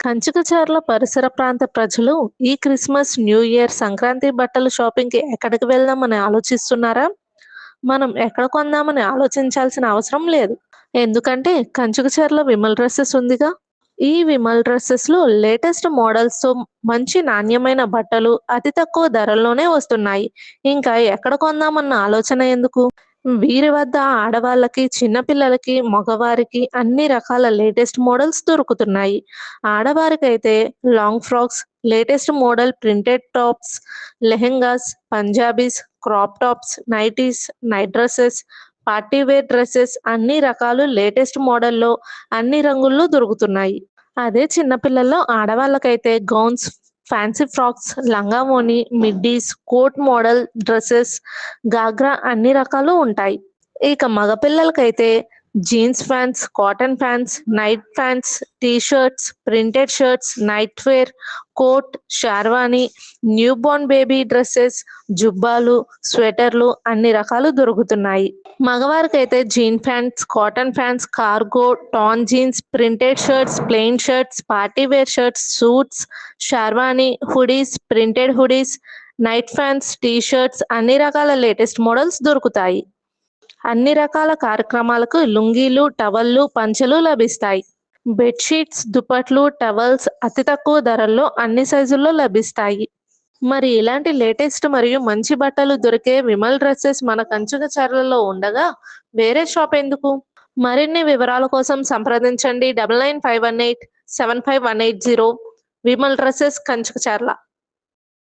కంచుకచర్ల పరిసర ప్రాంత ప్రజలు ఈ క్రిస్మస్, న్యూ ఇయర్, సంక్రాంతి బట్టల షాపింగ్‌కి ఎక్కడికి వెళ్దామని ఆలోచిస్తున్నారా? మనం ఎక్కడ కొందామని ఆలోచించాల్సిన అవసరం లేదు. ఎందుకంటే కంచుకచర్ల విమల్ డ్రెస్సెస్ ఉందిగా! ఈ విమల్ డ్రెస్సెస్లో లేటెస్ట్ మోడల్స్‌తో మంచి నాణ్యమైన బట్టలు అతి తక్కువ ధరల్లోనే వస్తున్నాయి. ఇంకా ఎక్కడ కొందామన్న ఆలోచన ఎందుకు? వీరి వద్ద ఆడవాళ్ళకి, చిన్న పిల్లలకి, మగవారికి అన్ని రకాల లేటెస్ట్ మోడల్స్ దొరుకుతున్నాయి. ఆడవారికైతే long frocks, latest model printed tops, lehengas, Punjabis, crop tops, nighties, night dresses party wear dresses అన్ని రకాలు లేటెస్ట్ మోడల్‌లో, అన్ని రంగుల్లో దొరుకుతున్నాయి. అదే చిన్న పిల్లల్లో ఆడవాళ్ళకైతే gowns, fancy frocks, లంగామోని middies, coat model dresses ghagra అన్ని రకాలు ఉంటాయి. ఇక మగ పిల్లలకైతే jeans pants cotton pants night pants T shirts, printed shirts, night wear, coat, sherwani newborn baby dresses జుబ్బాలు, స్వెటర్లు అన్ని రకాలు దొరుకుతున్నాయి. మగవారికైతే jean pants, cotton pants, cargo, tan jeans, printed shirts, plain shirts, party wear shirts, suits, sherwani hoodies, printed hoodies, night pants T shirts అన్ని రకాల latest models దొరుకుతాయి. అన్ని రకాల కార్యక్రమాలకు లుంగీలు, టవల్లు, పంచెలు లభిస్తాయి. బెడ్ షీట్స్, దుప్పట్లు, టవల్స్ అతి తక్కువ ధరల్లో అన్ని సైజుల్లో లభిస్తాయి. మరి ఇలాంటి లేటెస్ట్ మరియు మంచి బట్టలు దొరికే విమల్ డ్రెస్సెస్ మన కంచుకచర్లలో ఉండగా వేరే షాప్ ఎందుకు? మరిన్ని వివరాల కోసం సంప్రదించండి double nine five one eight seven five one eight zero Vimal dresses Kanchikacherla